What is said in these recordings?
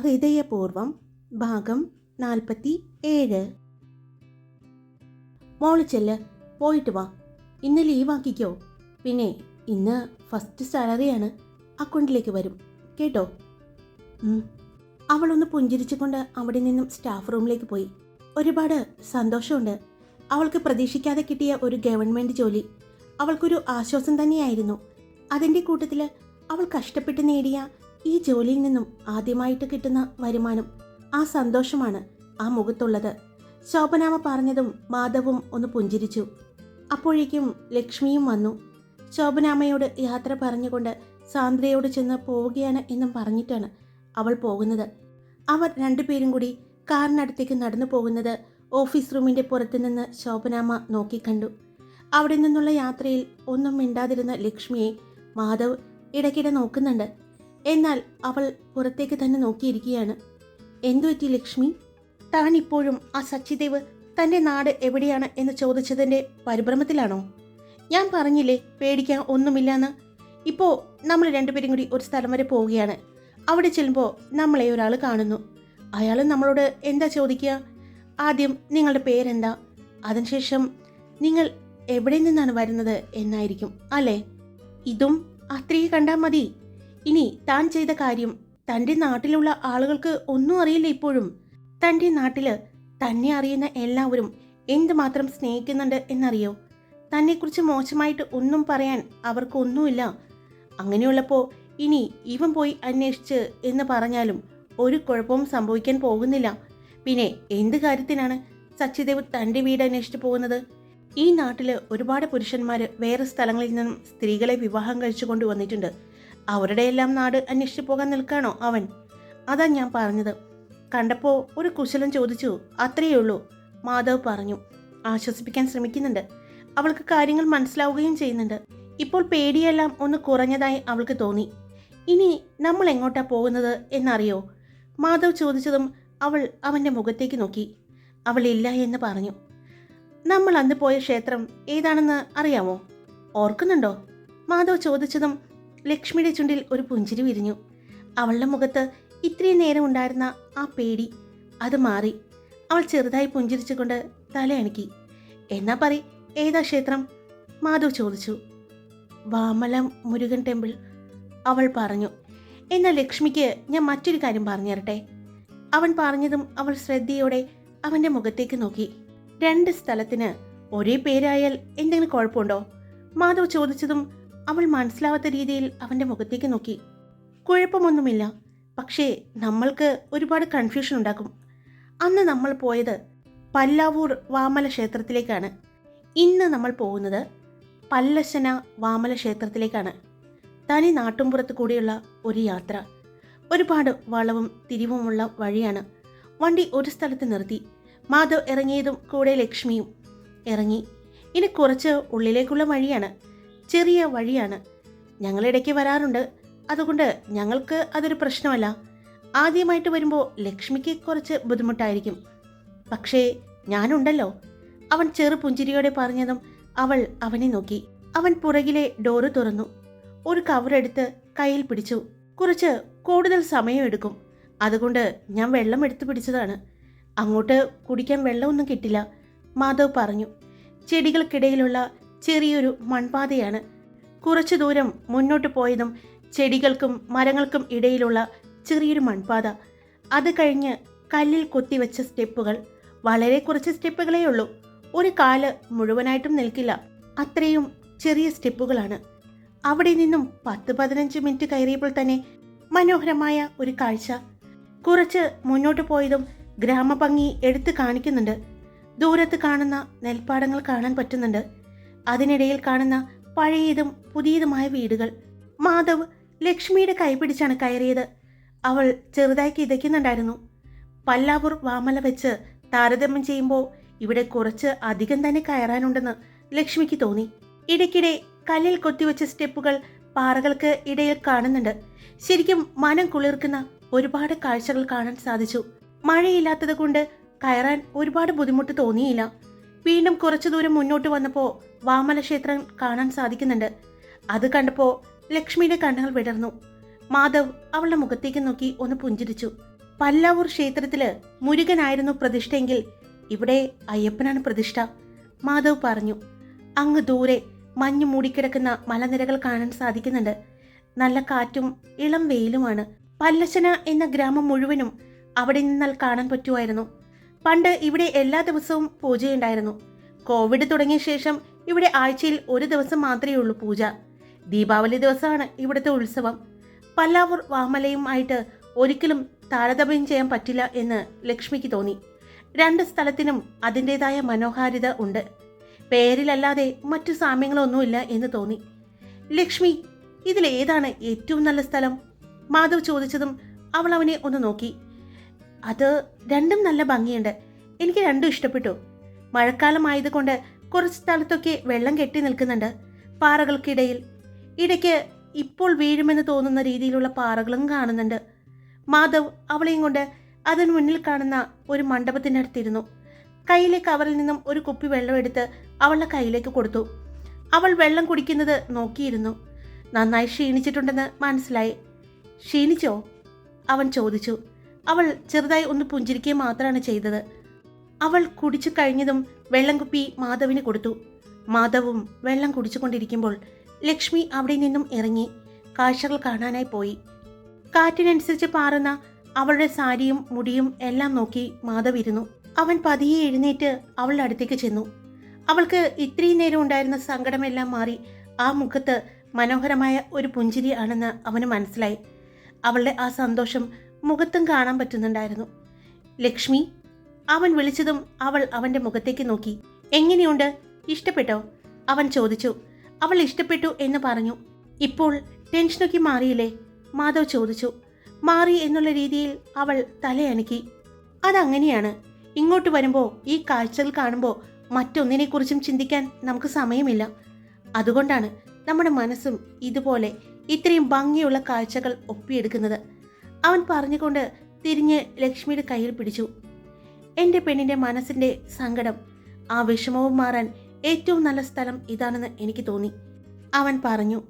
ഹൃദയപൂർവം ഭാഗം നാൽപ്പത്തി ഏഴ് മോൾ ചെല്ല് പോയിട്ട് വാ. ഇന്ന് ലീവാക്കിക്കോ പിന്നെ ഇന്ന് ഫസ്റ്റ് സാലറിയാണ് അക്കൗണ്ടിലേക്ക് വരും. കേട്ടോ. അവളൊന്ന് പുഞ്ചിരിച്ചുകൊണ്ട് അവിടെ നിന്നും സ്റ്റാഫ് റൂമിലേക്ക് പോയി. ഒരുപാട് സന്തോഷമുണ്ട്. അവൾക്ക് പ്രതീക്ഷിക്കാതെ കിട്ടിയ ഒരു ഗവൺമെന്റ് ജോലി. അവൾക്കൊരു ആശ്വാസം തന്നെയായിരുന്നു. അതിന്റെ കൂട്ടത്തിൽ അവൾ കഷ്ടപ്പെട്ട് നേടിയ ഈ ജോലിയിൽ നിന്നും ആദ്യമായിട്ട് കിട്ടുന്ന വരുമാനം ആ സന്തോഷമാണ് ആ മുഖത്തുള്ളത്. ശോഭനാമ പറഞ്ഞതും മാധവും ഒന്ന് പുഞ്ചിരിച്ചു. അപ്പോഴേക്കും ലക്ഷ്മിയും വന്നു. ശോഭനാമയോട് യാത്ര പറഞ്ഞുകൊണ്ട് സാന്ദ്രയോട് ചെന്ന് പോവുകയാണ് എന്നും പറഞ്ഞിട്ടാണ് അവൾ പോകുന്നത്. അവർ രണ്ടുപേരും കൂടി കാറിനടുത്തേക്ക് നടന്നു പോകുന്നത് ഓഫീസ് റൂമിന്റെ പുറത്തു നിന്ന് ശോഭനാമ നോക്കിക്കണ്ടു അവിടെ നിന്നുള്ള യാത്രയിൽ ഒന്നും മിണ്ടാതിരുന്ന ലക്ഷ്മിയെ മാധവ് ഇടയ്ക്കിടെ നോക്കുന്നുണ്ട്. എന്നാൽ അവൾ പുറത്തേക്ക് തന്നെ നോക്കിയിരിക്കുകയാണ്. എന്തു പറ്റി ലക്ഷ്മി? താൻ ഇപ്പോഴും ആ സച്ചിദേവ് തന്റെ നാട് എവിടെയാണ് എന്ന് ചോദിച്ചതിന്റെ പരിഭ്രമത്തിലാണോ? ഞാൻ പറഞ്ഞില്ലേ പേടിക്കാൻ ഒന്നുമില്ലെന്ന്. ഇപ്പോൾ നമ്മൾ രണ്ടുപേരും കൂടി ഒരു സ്ഥലം വരെ പോവുകയാണ്. അവിടെ ചെല്ലുമ്പോൾ നമ്മളെ ഒരാൾ കാണുന്നു. അയാൾ നമ്മളോട് എന്താ ചോദിക്കുക? ആദ്യം നിങ്ങളുടെ പേരെന്താ? അതിനുശേഷം നിങ്ങൾ എവിടെ നിന്നാണ് വരുന്നത് എന്നായിരിക്കും അല്ലേ? ഇതും അത്രയും കണ്ടാൽ മതി. ഇനി താൻ ചെയ്ത കാര്യം തന്റെ നാട്ടിലുള്ള ആളുകൾക്ക് ഒന്നും അറിയില്ല ഇപ്പോഴും. തന്റെ നാട്ടിൽ തന്നെ അറിയുന്ന എല്ലാവരും എന്തുമാത്രം സ്നേഹിക്കുന്നുണ്ട് എന്നറിയോ? തന്നെക്കുറിച്ച് മോശമായിട്ട് ഒന്നും പറയാൻ അവർക്കൊന്നുമില്ല. അങ്ങനെയുള്ളപ്പോൾ ഇനി ഇവൻ പോയി അന്വേഷിച്ച് എന്ന് പറഞ്ഞാലും ഒരു കുഴപ്പവും സംഭവിക്കാൻ പോകുന്നില്ല. പിന്നെ എന്ത് കാര്യത്തിനാണ് സച്ചിദേവ് തന്റെ വീട് അന്വേഷിച്ച് പോകുന്നത്? ഈ നാട്ടിൽ ഒരുപാട് പുരുഷന്മാർ വേറെ സ്ഥലങ്ങളിൽ നിന്നും സ്ത്രീകളെ വിവാഹം കഴിച്ചു കൊണ്ടുവന്നിട്ടുണ്ട്. അവരുടെ എല്ലാം നാട് അന്വേഷിച്ച് പോകാൻ നിൽക്കാണോ അവൻ? അതാ ഞാൻ പറഞ്ഞത്. കണ്ടപ്പോൾ ഒരു കുശലം ചോദിച്ചു അത്രയേ ഉള്ളൂ. മാധവ് പറഞ്ഞു ആശ്വസിപ്പിക്കാൻ ശ്രമിക്കുന്നുണ്ട്. അവൾക്ക് കാര്യങ്ങൾ മനസ്സിലാവുകയും ചെയ്യുന്നുണ്ട്. ഇപ്പോൾ പേടിയെല്ലാം ഒന്ന് കുറഞ്ഞതായി അവൾക്ക് തോന്നി. ഇനി നമ്മൾ എങ്ങോട്ടാ പോകുന്നത് എന്നറിയോ? മാധവ് ചോദിച്ചതും അവൾ അവന്റെ മുഖത്തേക്ക് നോക്കി. അവൾ ഇല്ല എന്ന് പറഞ്ഞു. നമ്മൾ അന്ന് പോയ ക്ഷേത്രം ഏതാണെന്ന് അറിയാമോ? ഓർക്കുന്നുണ്ടോ? മാധവ് ചോദിച്ചതും ലക്ഷ്മിയുടെ ചുണ്ടിൽ ഒരു പുഞ്ചിരി വിരിഞ്ഞു. അവളുടെ മുഖത്ത് ഇത്രയും നേരം ഉണ്ടായിരുന്ന ആ പേടി അത് മാറി. അവൾ ചെറുതായി പുഞ്ചിരിച്ചുകൊണ്ട് തലയണക്കി എന്നാ പറ ഏതാ ക്ഷേത്രം? മാധവ് ചോദിച്ചു. വാമലം മുരുകൻ ടെമ്പിൾ അവൾ പറഞ്ഞു. എന്നാൽ ലക്ഷ്മിക്ക് ഞാൻ മറ്റൊരു കാര്യം പറഞ്ഞു തരട്ടെ? അവൻ പറഞ്ഞതും അവൾ ശ്രദ്ധയോടെ അവന്റെ മുഖത്തേക്ക് നോക്കി. രണ്ട് സ്ഥലത്തിന് ഒരേ പേരായാൽ എന്തെങ്കിലും കുഴപ്പമുണ്ടോ? മാധവ് ചോദിച്ചതും അവൾ മനസ്സിലാവാത്ത രീതിയിൽ അവന്റെ മുഖത്തേക്ക് നോക്കി. കുഴപ്പമൊന്നുമില്ല. പക്ഷേ നമ്മൾക്ക് ഒരുപാട് കൺഫ്യൂഷൻ ഉണ്ടാക്കും. അന്ന് നമ്മൾ പോയത് പല്ലാവൂർ വാമല ക്ഷേത്രത്തിലേക്കാണ്. ഇന്ന് നമ്മൾ പോകുന്നത് പല്ലശന വാമല ക്ഷേത്രത്തിലേക്കാണ്. തനി നാട്ടുംപുറത്ത് കൂടിയുള്ള ഒരു യാത്ര. ഒരുപാട് വളവും തിരിവുമുള്ള വഴിയാണ്. വണ്ടി ഒരു സ്ഥലത്ത് നിർത്തി. മാധവ് ഇറങ്ങിയതും കൂടെ ലക്ഷ്മിയും ഇറങ്ങി. ഇനി കുറച്ച് ഉള്ളിലേക്കുള്ള വഴിയാണ്. ചെറിയ വഴിയാണ്. ഞങ്ങളിടയ്ക്ക് വരാറുണ്ട്. അതുകൊണ്ട് ഞങ്ങൾക്ക് അതൊരു പ്രശ്നമല്ല. ആദ്യമായിട്ട് വരുമ്പോൾ ലക്ഷ്മിക്ക് കുറച്ച് ബുദ്ധിമുട്ടായിരിക്കും. പക്ഷേ ഞാനുണ്ടല്ലോ. അവൻ ചെറു പുഞ്ചിരിയോടെ പറഞ്ഞതും അവൾ അവനെ നോക്കി. അവൻ പുറകിലെ ഡോറ് തുറന്നു. ഒരു കവറെടുത്ത് കയ്യിൽ പിടിച്ചു. കുറച്ച് കൂടുതൽ സമയം എടുക്കും. അതുകൊണ്ട് ഞാൻ വെള്ളം എടുത്തു പിടിച്ചതാണ്. അങ്ങോട്ട് കുടിക്കാൻ വെള്ളമൊന്നും കിട്ടില്ല. മാധവ് പറഞ്ഞു. ചെടികൾക്കിടയിലുള്ള ചെറിയൊരു മൺപാതയാണ്. കുറച്ചു ദൂരം മുന്നോട്ട് പോയതും ചെടികൾക്കും മരങ്ങൾക്കും ഇടയിലുള്ള ചെറിയൊരു മൺപാത. അത് കഴിഞ്ഞ് കല്ലിൽ കൊത്തിവെച്ച സ്റ്റെപ്പുകൾ. വളരെ കുറച്ച് സ്റ്റെപ്പുകളേ ഉള്ളൂ. ഒരു കാൽ മുഴുവനായിട്ടും നിൽക്കില്ല. അത്രയും ചെറിയ സ്റ്റെപ്പുകളാണ്. അവിടെ നിന്നും പത്ത് പതിനഞ്ച് മിനിറ്റ് കയറിയപ്പോൾ തന്നെ മനോഹരമായ ഒരു കാഴ്ച. കുറച്ച് മുന്നോട്ട് പോയതും ഗ്രാമഭംഗി എടുത്തു കാണിക്കുന്നുണ്ട്. ദൂരത്ത് കാണുന്ന നെൽപ്പാടങ്ങൾ കാണാൻ പറ്റുന്നുണ്ട്. അതിനിടയിൽ കാണുന്ന പഴയതും പുതിയതുമായ വീടുകൾ. മാധവ് ലക്ഷ്മിയുടെ കൈപിടിച്ചാണ് കയറിയത്. അവൾ ചെറുതായി കിതയ്ക്കുന്നുണ്ടായിരുന്നു. പല്ലാവൂർ വാമല വെച്ച് താരതമ്യം ചെയ്യുമ്പോൾ ഇവിടെ കുറച്ച് അധികം തന്നെ കയറാനുണ്ടെന്ന് ലക്ഷ്മിക്ക് തോന്നി. ഇടയ്ക്കിടെ കല്ലിൽ കൊത്തിവെച്ച സ്റ്റെപ്പുകൾ പാറകൾക്ക് ഇടയിൽ കാണുന്നുണ്ട്. ശരിക്കും മനം കുളിർക്കുന്ന ഒരുപാട് കാഴ്ചകൾ കാണാൻ സാധിച്ചു. മഴയില്ലാത്തത് കൊണ്ട് കയറാൻ ഒരുപാട് ബുദ്ധിമുട്ട് തോന്നിയില്ല. വീണ്ടും കുറച്ചു ദൂരം മുന്നോട്ട് വന്നപ്പോൾ വാമല ക്ഷേത്രം കാണാൻ സാധിക്കുന്നുണ്ട്. അത് കണ്ടപ്പോൾ ലക്ഷ്മിയുടെ കണ്ണുകൾ വിടർന്നു. മാധവ് അവളുടെ മുഖത്തേക്ക് നോക്കി ഒന്ന് പുഞ്ചിരിച്ചു. പല്ലാവൂർ ക്ഷേത്രത്തിൽ മുരുകനായിരുന്നു പ്രതിഷ്ഠയെങ്കിൽ ഇവിടെ അയ്യപ്പനാണ് പ്രതിഷ്ഠ. മാധവ് പറഞ്ഞു അങ്ങ് ദൂരെ മഞ്ഞ് മൂടിക്കിടക്കുന്ന മലനിരകൾ കാണാൻ സാധിക്കുന്നുണ്ട്. നല്ല കാറ്റും ഇളം വെയിലുമാണ്. പല്ലശന എന്ന ഗ്രാമം മുഴുവനും അവിടെ നിന്നാൽ കാണാൻ പറ്റുമായിരുന്നു. പണ്ട് ഇവിടെ എല്ലാ ദിവസവും പൂജയുണ്ടായിരുന്നു. കോവിഡ് തുടങ്ങിയ ശേഷം ഇവിടെ ആഴ്ചയിൽ ഒരു ദിവസം മാത്രമേ ഉള്ളൂ പൂജ. ദീപാവലി ദിവസമാണ് ഇവിടുത്തെ ഉത്സവം. പല്ലാവൂർ വാമലയും ആയിട്ട് ഒരിക്കലും താരതമ്യം ചെയ്യാൻ പറ്റില്ല എന്ന് ലക്ഷ്മിക്ക് തോന്നി. രണ്ട് സ്ഥലത്തിനും അതിന്റെതായ മനോഹാരിത ഉണ്ട്. പേരിലല്ലാതെ മറ്റു സാമ്യങ്ങളൊന്നുമില്ല എന്ന് തോന്നി. ലക്ഷ്മി ഇതിലേതാണ് ഏറ്റവും നല്ല സ്ഥലം? മാധവ് ചോദിച്ചതും അവൾ അവനെ ഒന്ന് നോക്കി. അത് രണ്ടും നല്ല ഭംഗിയുണ്ട്. എനിക്ക് രണ്ടും ഇഷ്ടപ്പെട്ടു. മഴക്കാലമായതുകൊണ്ട് കുറച്ച് സ്ഥലത്തൊക്കെ വെള്ളം കെട്ടി നിൽക്കുന്നുണ്ട് പാറകൾക്കിടയിൽ. ഇടയ്ക്ക് ഇപ്പോൾ വീഴുമെന്ന് തോന്നുന്ന രീതിയിലുള്ള പാറകളും കാണുന്നുണ്ട്. മാധവ് അവളെയും കൊണ്ട് അതിന് മുന്നിൽ കാണുന്ന ഒരു മണ്ഡപത്തിന്റെ അടുത്തിരുന്നു. കയ്യിലെ കവറിൽ നിന്നും ഒരു കുപ്പി വെള്ളം എടുത്ത് അവളുടെ കയ്യിലേക്ക് കൊടുത്തു. അവൾ വെള്ളം കുടിക്കുന്നത് നോക്കിയിരുന്നു. നന്നായി ക്ഷീണിച്ചിട്ടുണ്ടെന്ന് മനസ്സിലായി. ക്ഷീണിച്ചോ? അവൻ ചോദിച്ചു. അവൾ ചെറുതായി ഒന്ന് പുഞ്ചിരിക്കുക മാത്രമാണ് ചെയ്തത്. അവൾ കുടിച്ചു കഴിഞ്ഞതും വെള്ളം കുപ്പി മാധവിന് കൊടുത്തു. മാധവും വെള്ളം കുടിച്ചുകൊണ്ടിരിക്കുമ്പോൾ ലക്ഷ്മി അവിടെ നിന്നും ഇറങ്ങി കാഴ്ചകൾ കാണാനായി പോയി. കാറ്റിനനുസരിച്ച് പാറുന്ന അവളുടെ സാരിയും മുടിയും എല്ലാം നോക്കി മാധവ് ഇരുന്നു. അവൻ പതിയെ എഴുന്നേറ്റ് അവളുടെ അടുത്തേക്ക് ചെന്നു. അവൾക്ക് ഇത്രയും നേരം ഉണ്ടായിരുന്ന സങ്കടമെല്ലാം മാറി ആ മുഖത്ത് മനോഹരമായ ഒരു പുഞ്ചിരി ആണെന്ന് അവന് മനസ്സിലായി. അവളുടെ ആ സന്തോഷം മുഖത്തും കാണാൻ പറ്റുന്നുണ്ടായിരുന്നു. ലക്ഷ്മി അവൻ വിളിച്ചതും അവൾ അവന്റെ മുഖത്തേക്ക് നോക്കി. എങ്ങനെയുണ്ട്? ഇഷ്ടപ്പെട്ടോ? അവൻ ചോദിച്ചു. അവൾ ഇഷ്ടപ്പെട്ടു എന്ന് പറഞ്ഞു. ഇപ്പോൾ ടെൻഷനൊക്കെ മാറിയില്ലേ? മാധവ് ചോദിച്ചു. മാറി എന്നുള്ള രീതിയിൽ അവൾ തലയണക്കി അതങ്ങനെയാണ്. ഇങ്ങോട്ട് വരുമ്പോൾ ഈ കാഴ്ചകൾ കാണുമ്പോൾ മറ്റൊന്നിനെക്കുറിച്ചും ചിന്തിക്കാൻ നമുക്ക് സമയമില്ല. അതുകൊണ്ടാണ് നമ്മുടെ മനസ്സും ഇതുപോലെ ഇത്രയും ഭംഗിയുള്ള കാഴ്ചകൾ ഒപ്പിയെടുക്കുന്നത്. അവൻ പറഞ്ഞുകൊണ്ട് തിരിഞ്ഞ് ലക്ഷ്മിയുടെ കയ്യിൽ പിടിച്ചു. എന്റെ പെണ്ണിന്റെ മനസ്സിന്റെ സങ്കടം ആ വിഷമവും മാറാൻ ഏറ്റവും നല്ല സ്ഥലം ഇതാണെന്ന് എനിക്ക് തോന്നി. അവൻ പറഞ്ഞു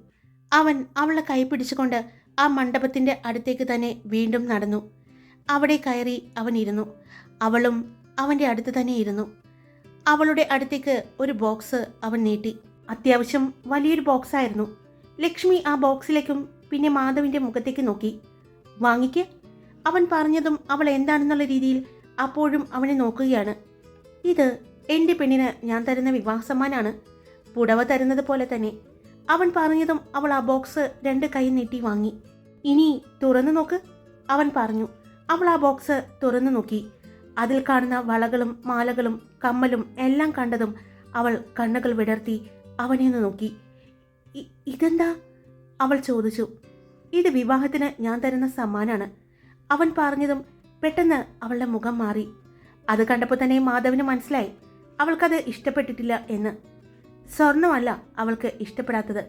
അവൻ അവളെ കൈ പിടിച്ചുകൊണ്ട് ആ മണ്ഡപത്തിന്റെ അടുത്തേക്ക് തന്നെ വീണ്ടും നടന്നു. അവിടെ കയറി അവൻ ഇരുന്നു. അവളും അവന്റെ അടുത്ത് തന്നെ ഇരുന്നു. അവളുടെ അടുത്തേക്ക് ഒരു ബോക്സ് അവൻ നീട്ടി. അത്യാവശ്യം വലിയൊരു ബോക്സായിരുന്നു. ലക്ഷ്മി ആ ബോക്സിലേക്കും പിന്നെ മാധവിന്റെ മുഖത്തേക്ക് നോക്കി. വാങ്ങിക്ക്. അവൻ പറഞ്ഞതും അവൾ എന്താണെന്നുള്ള രീതിയിൽ അപ്പോഴും അവനെ നോക്കുകയാണ്. ഇത് എന്റെ പെണ്ണിന് ഞാൻ തരുന്ന വിവാഹ സമ്മാനാണ് പുടവ തരുന്നത് പോലെ തന്നെ. അവൻ പറഞ്ഞതും അവൾ ആ ബോക്സ് രണ്ട് കൈ നീട്ടി വാങ്ങി. ഇനി തുറന്നു നോക്ക്. അവൻ പറഞ്ഞു. അവൾ ആ ബോക്സ് തുറന്നു നോക്കി. അതിൽ കാണുന്ന വളകളും മാലകളും കമ്മലും എല്ലാം കണ്ടതും അവൾ കണ്ണുകൾ വിടർത്തി അവനെ നോക്കി. ഇതെന്താ? അവൾ ചോദിച്ചു. ഇത് വിവാഹത്തിന് ഞാൻ തരുന്ന സമ്മാനാണ്. അവൻ പറഞ്ഞതും പെട്ടെന്ന് അവളുടെ മുഖം മാറി. അത് കണ്ടപ്പോൾ തന്നെ മാധവിന് മനസ്സിലായി. അവൾക്കത് ഇഷ്ടപ്പെട്ടിട്ടില്ല എന്ന്. സ്വർണമല്ല അവൾക്ക് ഇഷ്ടപ്പെടാത്തത്.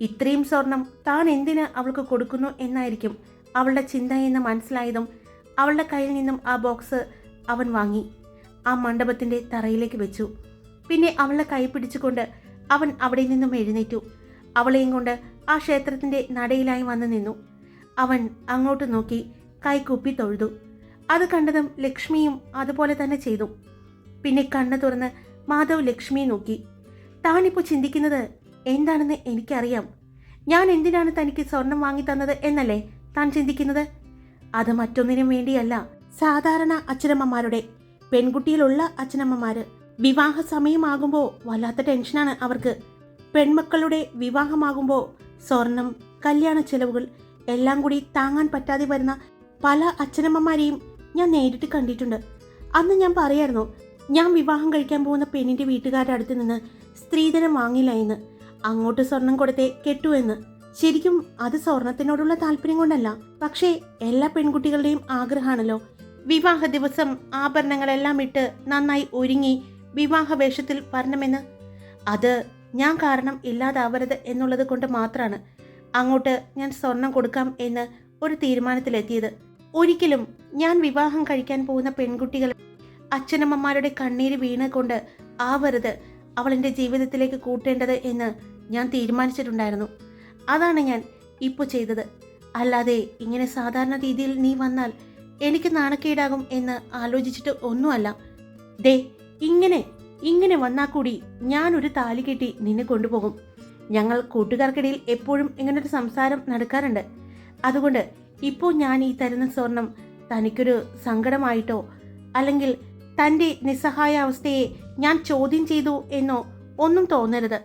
ഇത്രയും സ്വർണം താൻ എന്തിന് അവൾക്ക് കൊടുക്കുന്നു എന്നായിരിക്കും അവളുടെ ചിന്ത എന്ന് മനസ്സിലായതും അവളുടെ കയ്യിൽ നിന്നും ആ ബോക്സ് അവൻ വാങ്ങി. ആ മണ്ഡപത്തിന്റെ തറയിലേക്ക് വെച്ചു. പിന്നെ അവളുടെ കൈ പിടിച്ചുകൊണ്ട് അവൻ അവിടെ നിന്നും എഴുന്നേറ്റു. അവളെയും കൊണ്ട് ആ ക്ഷേത്രത്തിന്റെ നടയിലായി വന്നു നിന്നു. അവൻ അങ്ങോട്ട് നോക്കി കൈകൂപ്പി തൊഴുതു. അത് കണ്ടതും ലക്ഷ്മിയും അതുപോലെ തന്നെ ചെയ്തു. പിന്നെ കണ്ണു തുറന്ന് മാധവ് ലക്ഷ്മിയെ നോക്കി. താനിപ്പോൾ ചിന്തിക്കുന്നത് എന്താണെന്ന് എനിക്കറിയാം. ഞാൻ എന്തിനാണ് തനിക്ക് സ്വർണം വാങ്ങി തന്നത് എന്നല്ലേ താൻ ചിന്തിക്കുന്നത്? അത് മറ്റൊന്നിനും വേണ്ടിയല്ല. സാധാരണ അച്ഛനമ്മമാരുടെ പെൺകുട്ടിയിലുള്ള അച്ഛനമ്മമാര് വിവാഹ സമയമാകുമ്പോൾ വല്ലാത്ത ടെൻഷനാണ് അവർക്ക്. പെൺമക്കളുടെ വിവാഹമാകുമ്പോൾ സ്വർണം കല്യാണ ചെലവുകൾ എല്ലാം കൂടി താങ്ങാൻ പറ്റാതെ വരുന്ന പല അച്ഛനമ്മമാരെയും ഞാൻ നേരിട്ട് കണ്ടിട്ടുണ്ട്. അന്ന് ഞാൻ പറയായിരുന്നു ഞാൻ വിവാഹം കഴിക്കാൻ പോകുന്ന പെണ്ണിന്റെ വീട്ടുകാരുടെ അടുത്ത് നിന്ന് സ്ത്രീധനം വാങ്ങില്ല എന്ന്. അങ്ങോട്ട് സ്വർണം കൊടുത്തേ കെട്ടു എന്ന്. ശരിക്കും അത് സ്വർണത്തിനോടുള്ള താല്പര്യം കൊണ്ടല്ല. പക്ഷേ എല്ലാ പെൺകുട്ടികളുടെയും ആഗ്രഹമാണല്ലോ. വിവാഹ ദിവസം ആഭരണങ്ങളെല്ലാം ഇട്ട് നന്നായി ഒരുങ്ങി വിവാഹ വേഷത്തിൽ വരണമെന്ന്. അത് ഞാൻ കാരണം ഇല്ലാതാവരുത് എന്നുള്ളത് കൊണ്ട് മാത്രമാണ് അങ്ങോട്ട് ഞാൻ സ്വർണം കൊടുക്കാം എന്ന് ഒരു തീരുമാനത്തിലെത്തിയത്. ഒരിക്കലും ഞാൻ വിവാഹം കഴിക്കാൻ പോകുന്ന പെൺകുട്ടികൾ അച്ഛനമ്മമാരുടെ കണ്ണീര് വീണ് കൊണ്ട് ആവരുത് അവൾ എന്റെ ജീവിതത്തിലേക്ക് കൂട്ടേണ്ടത് എന്ന് ഞാൻ തീരുമാനിച്ചിട്ടുണ്ടായിരുന്നു. അതാണ് ഞാൻ ഇപ്പോൾ ചെയ്തത്. അല്ലാതെ ഇങ്ങനെ സാധാരണ രീതിയിൽ നീ വന്നാൽ എനിക്ക് നാണക്കേടാകും എന്ന് ആലോചിച്ചിട്ട് ഒന്നുമല്ല. ദേ ഇങ്ങനെ ഇങ്ങനെ വന്നാൽ കൂടി ഞാനൊരു താലി കെട്ടി നിന്നെ കൊണ്ടുപോകും. ഞങ്ങൾ കൂട്ടുകാർക്കിടയിൽ എപ്പോഴും ഇങ്ങനൊരു സംസാരം നടക്കാറുണ്ട്. അതുകൊണ്ട് ഇപ്പോൾ ഞാൻ ഈ തരുന്ന സ്വർണം തനിക്കൊരു സങ്കടമായിട്ടോ അല്ലെങ്കിൽ തന്റെ നിസ്സഹായ അവസ്ഥയെ ഞാൻ ചോദ്യം ചെയ്തു എന്നോ ഒന്നും തോന്നരുത്.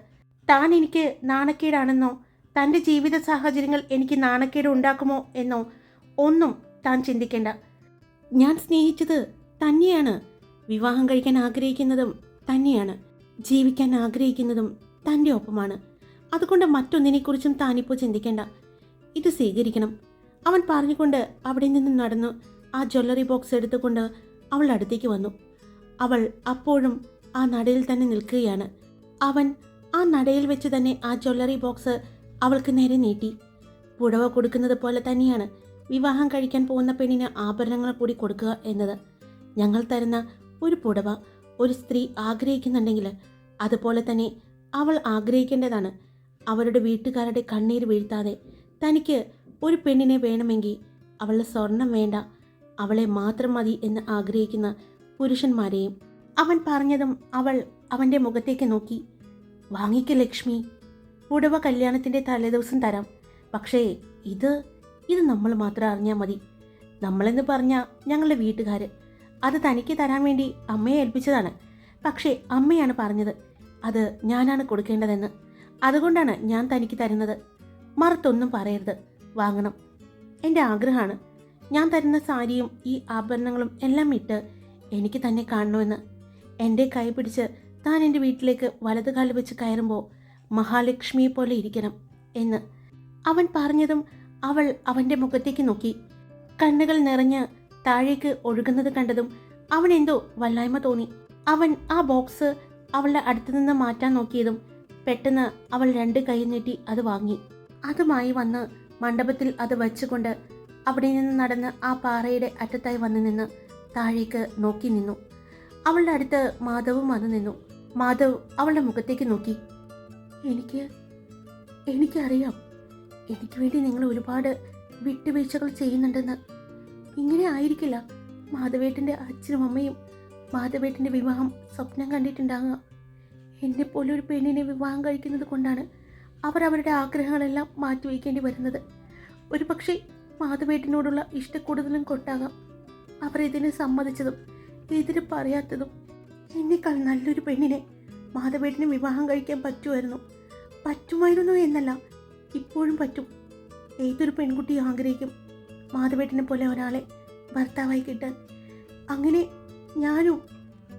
താൻ എനിക്ക് നാണക്കേടാണെന്നോ തന്റെ ജീവിത സാഹചര്യങ്ങൾ എനിക്ക് നാണക്കേട് ഉണ്ടാക്കുമോ എന്നോ ഒന്നും താൻ ചിന്തിക്കേണ്ട. ഞാൻ സ്നേഹിച്ചത് തന്നെയാണ്. വിവാഹം കഴിക്കാൻ ആഗ്രഹിക്കുന്നതും തന്നെയാണ്. ജീവിക്കാൻ ആഗ്രഹിക്കുന്നതും തന്റെ ഒപ്പമാണ്. അതുകൊണ്ട് മറ്റൊന്നിനെക്കുറിച്ചും താനിപ്പോൾ ചിന്തിക്കേണ്ട. ഇത് സ്വീകരിക്കണം. അവൻ പറഞ്ഞുകൊണ്ട് അവിടെ നിന്ന് നടന്നു ആ ജ്വല്ലറി ബോക്സ് എടുത്തുകൊണ്ട് അവൾ അടുത്തേക്ക് വന്നു. അവൾ അപ്പോഴും ആ നടയിൽ തന്നെ നിൽക്കുകയാണ്. അവൻ ആ നടയിൽ വെച്ച് തന്നെ ആ ജ്വല്ലറി ബോക്സ് അവൾക്ക് നേരെ നീട്ടി. പുടവ കൊടുക്കുന്നത് പോലെ തന്നെയാണ് വിവാഹം കഴിക്കാൻ പോകുന്ന പെണ്ണിന് ആഭരണങ്ങൾ കൂടി കൊടുക്കുക എന്നത്. ഞങ്ങൾ തരുന്ന ഒരു പുടവ ഒരു സ്ത്രീ ആഗ്രഹിക്കുന്നുണ്ടെങ്കിൽ അതുപോലെ തന്നെ അവൾ ആഗ്രഹിക്കേണ്ടതാണ്. അവരുടെ വീട്ടുകാരുടെ കണ്ണീർ വീഴ്ത്താതെ തനിക്ക് ഒരു പെണ്ണിനെ വേണമെങ്കിൽ അവളുടെ സ്വർണം വേണ്ട അവളെ മാത്രം മതി എന്ന് ആഗ്രഹിക്കുന്ന പുരുഷന്മാരെയും അവൻ പറഞ്ഞതും അവൾ അവന്റെ മുഖത്തേക്ക് നോക്കി. വാങ്ങിക്ക ലക്ഷ്മി ഉടവ കല്യാണത്തിന്റെ തലേദിവസം തരാം. പക്ഷേ ഇത് ഇത് നമ്മൾ മാത്രം അറിഞ്ഞാൽ മതി. നമ്മളെന്ന് പറഞ്ഞാൽ ഞങ്ങളുടെ വീട്ടുകാർ അത് തനിക്ക് തരാൻ വേണ്ടി അമ്മയെ ഏൽപ്പിച്ചതാണ്. പക്ഷേ അമ്മയാണ് പറഞ്ഞത് അത് ഞാനാണ് കൊടുക്കേണ്ടതെന്ന്. അതുകൊണ്ടാണ് ഞാൻ തനിക്ക് തരുന്നത്. മറുത്തൊന്നും പറയരുത്. വാങ്ങണം. എന്റെ ആഗ്രഹമാണ്. ഞാൻ തരുന്ന സാരിയും ഈ ആഭരണങ്ങളും എല്ലാം ഇട്ട് എനിക്ക് തന്നെ കാണണമെന്ന്. എന്റെ കൈ പിടിച്ച് താൻ എന്റെ വീട്ടിലേക്ക് വലത് കാൽ വെച്ച് കയറുമ്പോൾ മഹാലക്ഷ്മിയെ പോലെ ഇരിക്കണം എന്ന് അവൻ പറഞ്ഞതും അവൾ അവന്റെ മുഖത്തേക്ക് നോക്കി. കണ്ണുകൾ നിറഞ്ഞ് താഴേക്ക് ഒഴുകുന്നത് കണ്ടതും അവൻ എന്തോ വല്ലായ്മ തോന്നി. അവൻ ആ ബോക്സ് അവളുടെ അടുത്ത് നിന്ന് മാറ്റാൻ നോക്കിയതും പെട്ടെന്ന് അവൾ രണ്ട് കൈ നീട്ടി അത് വാങ്ങി. അതുമായി വന്ന് മണ്ഡപത്തിൽ അത് വച്ചുകൊണ്ട് അവിടെ നിന്ന് നടന്ന് ആ പാറയുടെ അറ്റത്തായി വന്ന് നിന്ന് താഴേക്ക് നോക്കി നിന്നു. അവളുടെ അടുത്ത് മാധവും വന്നു നിന്നു. മാധവ് അവളുടെ മുഖത്തേക്ക് നോക്കി. എനിക്ക് എനിക്കറിയാം. എനിക്ക് വേണ്ടി നിങ്ങൾ ഒരുപാട് വിട്ടുവീഴ്ചകൾ ചെയ്യുന്നുണ്ടെന്ന്. ഇങ്ങനെ ആയിരിക്കില്ല. മാധവേട്ടന്റെ അച്ഛനും അമ്മയും മാധവേട്ടന്റെ വിവാഹം സ്വപ്നം കണ്ടിട്ടുണ്ടാകുക എന്നെപ്പോലെ ഒരു പെണ്ണിനെ വിവാഹം കഴിക്കുന്നത് കൊണ്ടാണ് അവർ അവരുടെ ആഗ്രഹങ്ങളെല്ലാം മാറ്റിവെക്കേണ്ടി വരുന്നത്. ഒരു പക്ഷേ മാധവേട്ടനോടുള്ള ഇഷ്ടക്കൂടുതലും കൊട്ടാകാം അവർ ഇതിന് സമ്മതിച്ചതും എതിര് പറയാത്തതും എന്നേക്കാൾ നല്ലൊരു പെണ്ണിനെ മാധവേട്ടന് വിവാഹം കഴിക്കാൻ പറ്റുമായിരുന്നു. പറ്റുമായിരുന്നു എന്നല്ല ഇപ്പോഴും പറ്റും. ഏതൊരു പെൺകുട്ടി ആഗ്രഹിക്കും മാധവേട്ടനെ പോലെ ഒരാളെ ഭർത്താവായി കിട്ടാൻ. അങ്ങനെ ഞാനും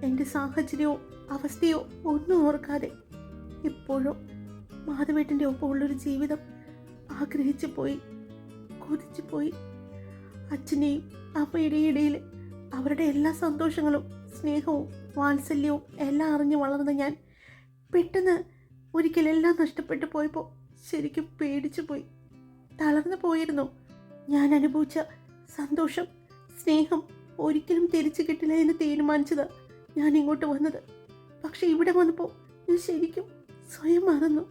എന്റെ സാഹചര്യമോ അവസ്ഥയോ ഒന്നും ഓർക്കാതെ എപ്പോഴും മാധവേട്ടന്റെ ഒപ്പമുള്ളൊരു ജീവിതം ആഗ്രഹിച്ചു പോയി കൊതിച്ചു പോയി. അച്ഛനെയും അമ്മയുടെയും ഇടയിൽ അവരുടെ എല്ലാ സന്തോഷങ്ങളും സ്നേഹവും വാത്സല്യവും എല്ലാം അറിഞ്ഞു വളർന്ന ഞാൻ പെട്ടെന്ന് ഒരിക്കലെല്ലാം നഷ്ടപ്പെട്ടു പോയപ്പോൾ ശരിക്കും പേടിച്ചു പോയി. തളർന്നു പോയിരുന്നു. ഞാൻ അനുഭവിച്ച സന്തോഷം സ്നേഹം ഒരിക്കലും തിരിച്ചു കിട്ടില്ല എന്ന് തീരുമാനിച്ചത് ഞാൻ ഇങ്ങോട്ട് വന്നത്. പക്ഷെ ഇവിടെ വന്നപ്പോൾ ഞാൻ ശരിക്കും സ്വയം മറന്നു.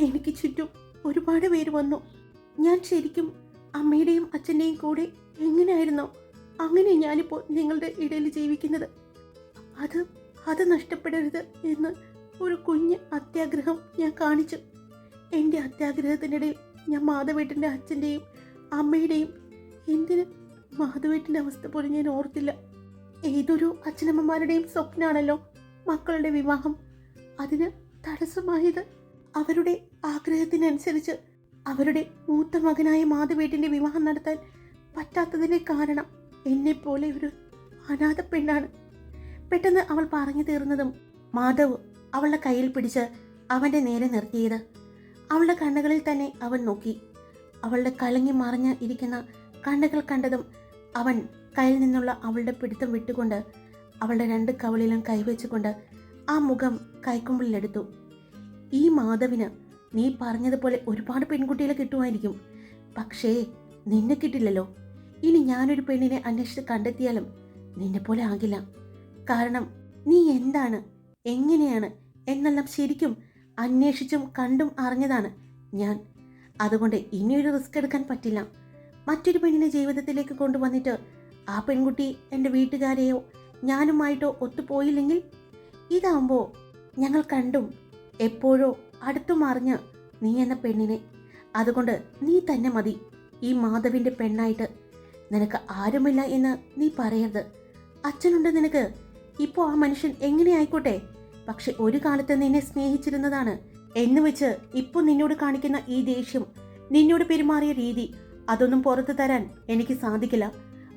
എനിക്ക് ചുറ്റും ഒരുപാട് പേര് വന്നു. ഞാൻ ശരിക്കും അമ്മയുടെയും അച്ഛന്റെയും കൂടെ എങ്ങനെയായിരുന്നോ? അങ്ങനെ ഞാനിപ്പോൾ നിങ്ങളുടെ ഇടയിൽ ജീവിക്കുന്നത്. അത് അത് നഷ്ടപ്പെടരുത് എന്ന് ഒരു കുഞ്ഞ് അത്യാഗ്രഹം ഞാൻ കാണിച്ചു. എന്റെ അത്യാഗ്രഹത്തിനിടയിൽ ഞാൻ മാധവേട്ടന്റെ അച്ഛന്റെയും അമ്മയുടെയും എന്തിന് മാധവേട്ടന്റെ അവസ്ഥ പോലും ഞാൻ ഓർത്തില്ല. ഏതൊരു അച്ഛനമ്മമാരുടെയും സ്വപ്നമാണല്ലോ മക്കളുടെ വിവാഹം. അതിന് തടസ്സമായത് അവരുടെ ആഗ്രഹത്തിനനുസരിച്ച് അവരുടെ മൂത്ത മകനായ മാധവേട്ടിന്റെ വിവാഹം നടത്താൻ പറ്റാത്തതിന്റെ കാരണം എന്നെപ്പോലെ ഒരു അനാഥ പെണ്ണാണ്. പെട്ടെന്ന് അവൾ പറഞ്ഞു തീർന്നതും മാധവ് അവളുടെ കയ്യിൽ പിടിച്ച് അവന്റെ നേരെ നിർത്തിയത്. അവളുടെ കണ്ണുകളിൽ തന്നെ അവൻ നോക്കി. അവളുടെ കലങ്ങി മറിഞ്ഞ് ഇരിക്കുന്ന കണ്ണുകൾ കണ്ടതും അവൻ കയ്യിൽ നിന്നുള്ള അവളുടെ പിടുത്തം വിട്ടുകൊണ്ട് അവളുടെ രണ്ട് കവളിലും കൈവച്ചുകൊണ്ട് ആ മുഖം കൈക്കുമ്പിളിലെടുത്തു ഈ മാധവിന് നീ പറഞ്ഞതുപോലെ ഒരുപാട് പെൺകുട്ടികളെ കിട്ടുമായിരിക്കും. പക്ഷേ നിന്നെ കിട്ടില്ലല്ലോ. ഇനി ഞാനൊരു പെണ്ണിനെ അന്വേഷിച്ച് കണ്ടെത്തിയാലും നിന്നെ പോലെ ആകില്ല. കാരണം നീ എന്താണ് എങ്ങനെയാണ് എന്നെല്ലാം ശരിക്കും അന്വേഷിച്ചും കണ്ടും അറിഞ്ഞതാണ് ഞാൻ. അതുകൊണ്ട് ഇനിയൊരു റിസ്ക് എടുക്കാൻ പറ്റില്ല. മറ്റൊരു പെണ്ണിനെ ജീവിതത്തിലേക്ക് കൊണ്ടുവന്നിട്ട് ആ പെൺകുട്ടി എന്റെ വീട്ടുകാരെയോ ഞാനുമായിട്ടോ ഒത്തുപോയില്ലെങ്കിൽ? ഇതാവുമ്പോൾ ഞങ്ങൾ കണ്ടും എപ്പോഴോ അടുത്തും മറിഞ്ഞ് നീ എന്ന പെണ്ണിനെ. അതുകൊണ്ട് നീ തന്നെ മതി. ഈ മാധവിന്റെ പെണ്ണായിട്ട് നിനക്ക് ആരുമില്ല എന്ന് നീ പറയരുത്. അച്ഛനുണ്ട് നിനക്ക്. ഇപ്പോൾ ആ മനുഷ്യൻ എങ്ങനെ ആയിക്കോട്ടെ പക്ഷെ ഒരു കാലത്ത് നിന്നെ സ്നേഹിച്ചിരുന്നതാണ് എന്ന് വെച്ച് ഇപ്പോൾ നിന്നോട് കാണിക്കുന്ന ഈ ദേഷ്യം നിന്നോട് പെരുമാറിയ രീതി അതൊന്നും പുറത്തു തരാൻ എനിക്ക് സാധിക്കില്ല.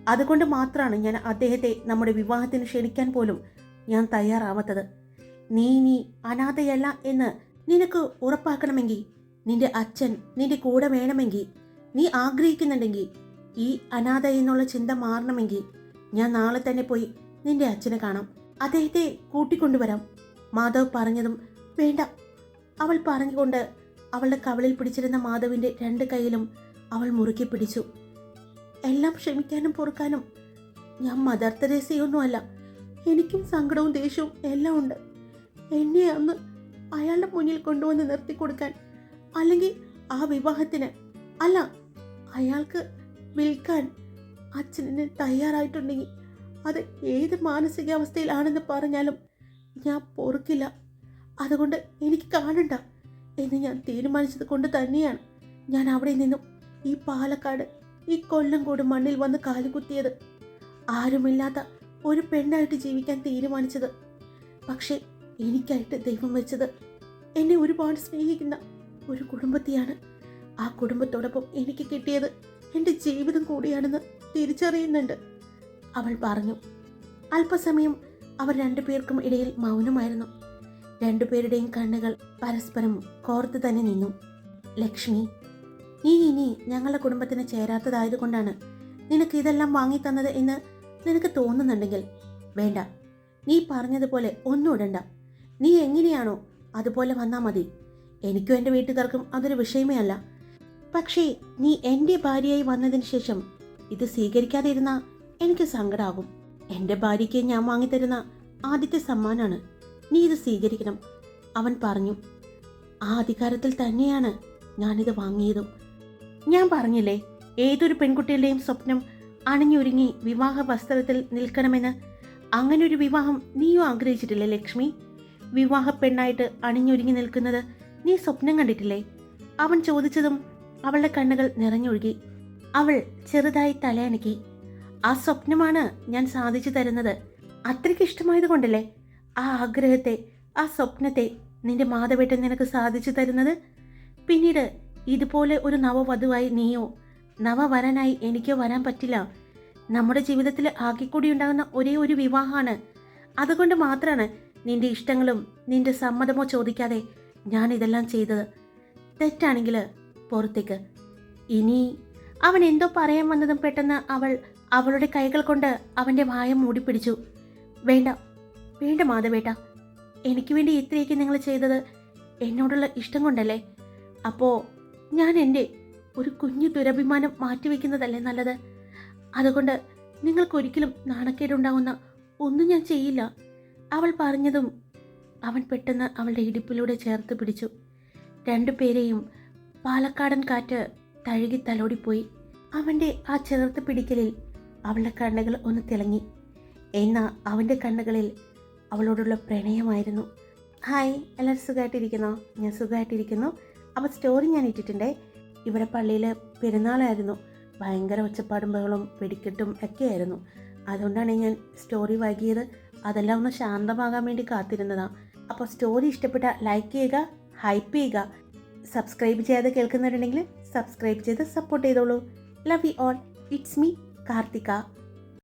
അതുകൊണ്ട് മാത്രമാണ് ഞാൻ അദ്ദേഹത്തെ നമ്മുടെ വിവാഹത്തിന് ക്ഷണിക്കാൻ പോലും ഞാൻ തയ്യാറാവാത്തത്. നീ നീ അനാഥയല്ല എന്ന് നിനക്ക് ഉറപ്പാക്കണമെങ്കിൽ നിന്റെ അച്ഛൻ നിന്റെ കൂടെ വേണമെങ്കിൽ നീ ആഗ്രഹിക്കുന്നുണ്ടെങ്കിൽ ഈ അനാഥ എന്നുള്ള ചിന്ത മാറണമെങ്കിൽ ഞാൻ നാളെ തന്നെ പോയി നിന്റെ അച്ഛനെ കാണാം. അദ്ദേഹത്തെ കൂട്ടിക്കൊണ്ടുവരാം. മാധവ് പറഞ്ഞതും വേണ്ട. അവൾ പറഞ്ഞുകൊണ്ട് അവളുടെ കവളിൽ പിടിച്ചിരുന്ന മാധവിന്റെ രണ്ട് കൈയിലും അവൾ മുറുക്കി പിടിച്ചു. എല്ലാം ക്ഷമിക്കാനും പൊറുക്കാനും ഞാൻ മദർ തെരേസയൊന്നുമല്ല. എനിക്കും സങ്കടവും ദേഷ്യവും എല്ലാം ഉണ്ട്. എന്നെ അന്ന് അയാളുടെ മുന്നിൽ കൊണ്ടുവന്ന് നിർത്തി കൊടുക്കാൻ അല്ലെങ്കിൽ ആ വിവാഹത്തിന് അല്ല അയാൾക്ക് വിൽക്കാൻ അച്ഛനെ തയ്യാറായിട്ടുണ്ടെങ്കിൽ അത് ഏത് മാനസികാവസ്ഥയിലാണെന്ന് പറഞ്ഞാലും ഞാൻ പൊറുക്കില്ല. അതുകൊണ്ട് എനിക്ക് കാണണ്ട എന്ന് ഞാൻ തീരുമാനിച്ചത് കൊണ്ട് തന്നെയാണ് ഞാൻ അവിടെ നിന്നും ഈ പാലക്കാട് ഈ കൊല്ലംകോട് മണ്ണിൽ വന്ന് കാലുകുത്തിയത് ആരുമില്ലാത്ത ഒരു പെണ്ണായിട്ട് ജീവിക്കാൻ തീരുമാനിച്ചത്. പക്ഷേ എനിക്കായിട്ട് ദൈവം വെച്ചത് എന്നെ ഒരുപാട് സ്നേഹിക്കുന്ന ഒരു കുടുംബത്തെയാണ് ആ കുടുംബത്തോടൊപ്പം എനിക്ക് കിട്ടിയത്. എന്റെ ജീവിതം കൂടിയാണെന്ന് തിരിച്ചറിയുന്നുണ്ട്. അവൾ പറഞ്ഞു അല്പസമയം അവർ രണ്ടുപേർക്കും ഇടയിൽ മൗനമായിരുന്നു. രണ്ടുപേരുടെയും കണ്ണുകൾ പരസ്പരം കോർത്ത് തന്നെ നിന്നു. ലക്ഷ്മി നീ ഇനി ഞങ്ങളുടെ കുടുംബത്തിന് ചേരാത്തതായതുകൊണ്ടാണ് നിനക്ക് ഇതെല്ലാം വാങ്ങിത്തന്നത് എന്ന് നിനക്ക് തോന്നുന്നുണ്ടെങ്കിൽ വേണ്ട. നീ പറഞ്ഞതുപോലെ ഒന്നും ഇടണ്ട. നീ എങ്ങനെയാണോ അതുപോലെ വന്നാൽ മതി. എനിക്കും എന്റെ വീട്ടുകാർക്കും അതൊരു വിഷയമേ അല്ല. പക്ഷേ നീ എന്റെ ഭാര്യയായി വന്നതിന് ശേഷം ഇത് സ്വീകരിക്കാതിരുന്ന എനിക്ക് സങ്കടമാകും എന്റെ ഭാര്യയ്ക്ക് ഞാൻ വാങ്ങിത്തരുന്ന ആദ്യത്തെ സമ്മാനാണ് നീ ഇത് സ്വീകരിക്കണം. അവൻ പറഞ്ഞു ആ അധികാരത്തിൽ തന്നെയാണ് ഞാനിത് വാങ്ങിയതും. ഞാൻ പറഞ്ഞില്ലേ ഏതൊരു പെൺകുട്ടിയുടെയും സ്വപ്നം അണിഞ്ഞൊരുങ്ങി വിവാഹ വസ്ത്രത്തിൽ നിൽക്കണമെന്ന്? അങ്ങനെ ഒരു വിവാഹം നീയും ആഗ്രഹിച്ചിട്ടില്ലേ ലക്ഷ്മി? വിവാഹ പെണ്ണായിട്ട് അണിഞ്ഞൊരുങ്ങി നിൽക്കുന്നത് നീ സ്വപ്നം കണ്ടിട്ടില്ലേ? അവൻ ചോദിച്ചതും അവളുടെ കണ്ണുകൾ നിറഞ്ഞൊഴുകി. അവൾ ചെറുതായി തലയണക്കി ആ സ്വപ്നമാണ് ഞാൻ സാധിച്ചു തരുന്നത്. അത്രയ്ക്ക് ഇഷ്ടമായത് കൊണ്ടല്ലേ? ആ ആഗ്രഹത്തെ ആ സ്വപ്നത്തെ നിന്റെ മാധവേട്ടൻ നിനക്ക് സാധിച്ചു തരുന്നത്? പിന്നീട് ഇതുപോലെ ഒരു നവവധുവായി നീയോ? നവവരനായി എനിക്കോ വരാൻ പറ്റില്ല. നമ്മുടെ ജീവിതത്തിൽ ആകെക്കൂടി ഉണ്ടാകുന്ന ഒരേ ഒരു വിവാഹമാണ്. അതുകൊണ്ട് മാത്രമാണ് നിന്റെ ഇഷ്ടങ്ങളും നിന്റെ സമ്മതമോ ചോദിക്കാതെ ഞാൻ ഇതെല്ലാം ചെയ്തത്. തെറ്റാണെങ്കിൽ പുറത്തേക്ക്. ഇനി അവൻ എന്തോ പറയാൻ വന്നതും പെട്ടെന്ന് അവൾ അവളുടെ കൈകൾ കൊണ്ട് അവന്റെ വായം മൂടിപ്പിടിച്ചു. വേണ്ട വേണ്ട മാധവേട്ട. എനിക്ക് വേണ്ടി ഇത്രയൊക്കെ നിങ്ങൾ ചെയ്തത് എന്നോടുള്ള ഇഷ്ടം കൊണ്ടല്ലേ? അപ്പോൾ ഞാൻ എന്റെ ഒരു കുഞ്ഞു ദുരഭിമാനം മാറ്റിവെക്കുന്നതല്ലേ നല്ലത്? അതുകൊണ്ട് നിങ്ങൾക്കൊരിക്കലും നാണക്കേടുണ്ടാവുന്ന ഒന്നും ഞാൻ ചെയ്യില്ല. അവൾ പറഞ്ഞതും അവൻ പെട്ടെന്ന് അവളുടെ ഇടുപ്പിലൂടെ ചേർത്ത് പിടിച്ചു. രണ്ടുപേരെയും പാലക്കാടൻ കാറ്റ് തഴുകി തലോടിപ്പോയി. അവന്റെ ആ ചേർത്ത് പിടിക്കലിൽ അവളുടെ കണ്ണുകൾ ഒന്ന് തിളങ്ങി. എന്നാൽ അവന്റെ കണ്ണുകളിൽ അവളോടുള്ള പ്രണയമായിരുന്നു. ഹായ് എല്ലാവരും സുഖമായിട്ടിരിക്കുന്നോ ഞാൻ സുഖമായിട്ടിരിക്കുന്നു അപ്പോൾ സ്റ്റോറി ഞാൻ ഇട്ടിട്ടുണ്ടേ. ഇവിടെ പള്ളിയിൽ പെരുന്നാളായിരുന്നു. ഭയങ്കര ഒച്ചപ്പാടും ബഹളും വെടിക്കെട്ടും ഒക്കെയായിരുന്നു. അതുകൊണ്ടാണ് ഞാൻ സ്റ്റോറി വൈകിയത്. അതെല്ലാം ഒന്ന് ശാന്തമാകാൻ വേണ്ടി കാത്തിരുന്നതാണ് അപ്പോൾ സ്റ്റോറി ഇഷ്ടപ്പെട്ട ലൈക്ക് ചെയ്യുക ഹൈപ്പ് ചെയ്യുക. സബ്സ്ക്രൈബ് ചെയ്യാതെ കേൾക്കുന്നുണ്ടെങ്കിൽ സബ്സ്ക്രൈബ് ചെയ്ത് സപ്പോർട്ട് ചെയ്തോളൂ. Love you all it's me Karthika